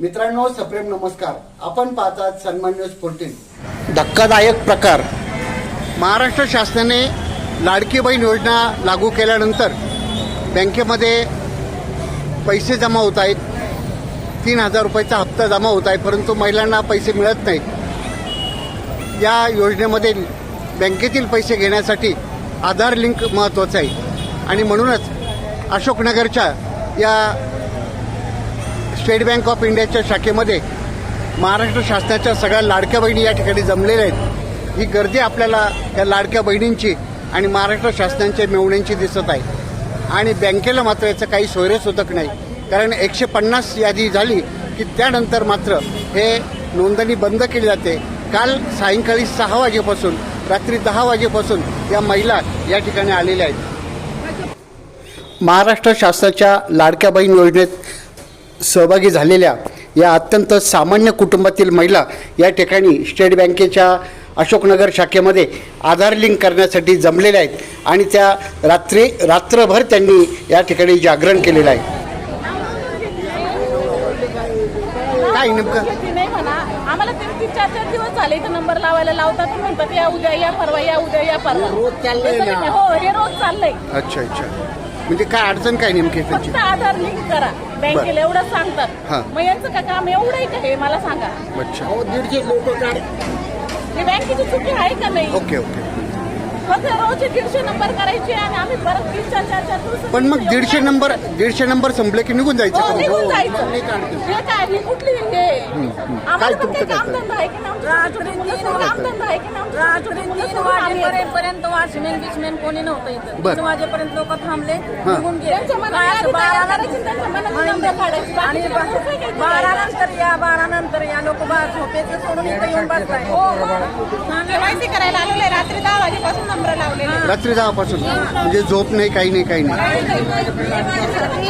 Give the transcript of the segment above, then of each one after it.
मित्रांनो सप्रेम नमस्कार. आपण पाहतात सन्मान न्यूज फोर्टीन धक्कादायक प्रकार. महाराष्ट्र शासनाने लाडकी बहीण योजना लागू केल्यानंतर बँकेमध्ये पैसे जमा होत आहेत. तीन हजार रुपयाचा हप्ता जमा होत आहे परंतु महिलांना पैसे मिळत नाहीत. या योजनेमध्ये बँकेतील पैसे घेण्यासाठी आधार लिंक महत्त्वाचं आहे. आणि म्हणूनच अशोकनगरच्या या स्टेट बँक ऑफ इंडियाच्या शाखेमध्ये महाराष्ट्र शासनाच्या सगळ्या लाडक्या बहिणी या ठिकाणी जमलेल्या आहेत. ही गर्दी आपल्याला या लाडक्या बहिणींची आणि महाराष्ट्र शासनाच्या मिळवण्यांची दिसत आहे. आणि बँकेला मात्र याचं काही सोयरेसोदक नाही. कारण एकशे पन्नास यादी झाली की त्यानंतर मात्र हे नोंदणी बंद केली जाते. काल सायंकाळी सहा वाजेपासून रात्री दहा वाजेपासून या महिला या ठिकाणी आलेल्या आहेत. महाराष्ट्र शासनाच्या लाडक्या बहीण योजनेत सहभागी झालेल्या या अत्यंत सामान्य कुटुंबातील महिला या ठिकाणी स्टेट बँकेच्या अशोकनगर शाखेमध्ये आधार लिंक करण्यासाठी जमलेल्या आहेत आणि त्या रात्री रात्रभर त्यांनी या ठिकाणी जागरण केलेलं आहे. काय नेमकं? आम्हाला तीन तीन चार चार दिवस झाले इथं नंबर लावायला. लावतात म्हणतात या उद्या या परवा या उद्या या परवा. रोज चाललंय. हो हे रोज चाललंय. अच्छा अच्छा. म्हणजे काय अडचण काय नेमकी आहे त्याची? फक्त आधार लिंक करा. बँकेला एवढं हा. सांगतात मग यांचं का काम एवढं आहे का हे मला सांगा. अच्छा. दीडशे लोक काढ हे बँकेची चुकी आहे का नाही? Okay okay. फक्त रोजचे दीडशे नंबर करायचे आणि आम्ही परत दिवस पण मग दीडशे नंबर दीडशे नंबर संपले की निघून जायचं हो का? निघून जायचं नाही काढते. हे काय ही कुठली हे आम्हाला काय पण तुमचं काही काय? कामधंदा आहे की नाही आमच्या छोटे मुलं कामधंदा आहे की नाही आमच्या छोटे मुलं सोडून आम्ही येतो. पर्यंत वॉचमॅन बिचमॅन कोणी नव्हतं इथं बर. तीन वाजेपर्यंत लोक थांबले हा. निघून गेले त्यांच्या मनात काय आधी असं तयार बारा करायची, त्यांच्या मनात नंबर काढायची. आणि बारा करायचे? नंतर या बारा नंतर या लोक झोपेचं सोडून इथं येऊन बसलाय हो, केवायसी करायला रात्री दहा वाजेपासून नंबर आहेत. रात्री दहापासून? म्हणजे झोप नाही काही नाही काही नाही.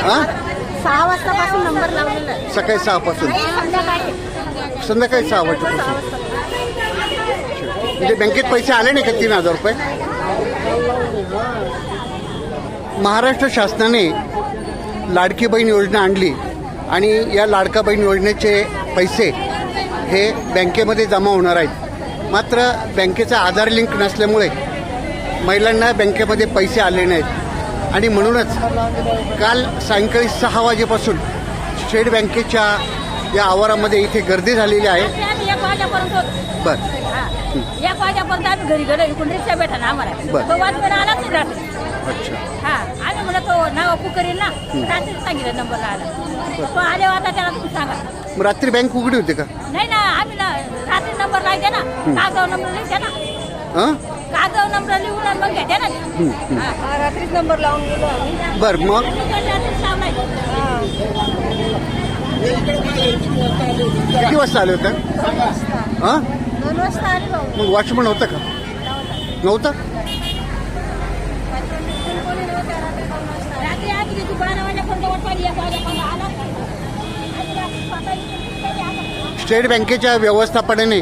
हा? सहा वाजतापासून नंबर लावलेला. आहे सकाळी सहापासून. संध्याकाळी. संध्याकाळी सहा वाजेपासून. म्हणजे बँकेत पैसे आले नाही का तीन हजार रुपये? महाराष्ट्र शासनाने लाडकी बहीण योजना आणली आणि या लाडका बहीण योजनेचे पैसे हे बँकेमध्ये जमा होणार आहेत. मात्र बँकेचा आधार लिंक नसल्यामुळे महिलांना बँकेमध्ये पैसे आले नाहीत. आणि म्हणूनच काल सायंकाळी सहा वाजेपासून स्टेट बँकेच्या या आवारामध्ये इथे गर्दी झालेली आहे. बर. एक वाजेपर्यंत आम्ही घरी गेलो इकडून रिक्षा भेटा ना आम्हाला. तो आलाच नाही रात्री. अच्छा. हा. आम्ही म्हणत तो नाव ना. रात्री सांगितलं आला. तो आले त्याला तुम्ही सांगा. मग रात्री बँक उघडी होती का? नाही ना रात्री नंबर ना. नंबर ना. हां? नंबर लिहून आणि मग घेते ना. हा. रात्रीच नंबर लावून गेलो आम्ही. बर मग? लावलाय. किती वाजता आले होते? हां? दोन वाजता आले भाऊ. मग वॉचमन होतं का? नव्हतं? रात्री आधी किती बारा वाजेपर्यंत वाटवाली एक वाजेपर्यंत आला आणि रात्री स्वतः इथे आला. स्टेट बँकेच्या व्यवस्थापनाने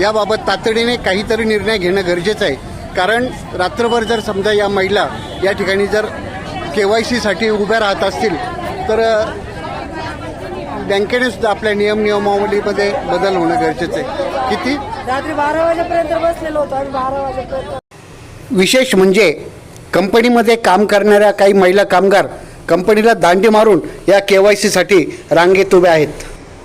याबाबत तातडीने काहीतरी निर्णय घेणं गरजेचं आहे. कारण रात्रभर जर समजा या महिला या ठिकाणी जर के वाय सीसाठी उभ्या राहत असतील तर बँकेने सुद्धा आपल्या नियम नियमावलीमध्ये बदल होणं गरजेचं आहे. किती? रात्री बारा वाजेपर्यंत बसलेलो होतो बारा वाजेपर्यंत. विशेष म्हणजे कंपनीमध्ये काम करणाऱ्या काही महिला कामगार कंपनीला दांडी मारून या के वाय सीसाठी रांगेत उभ्या आहेत.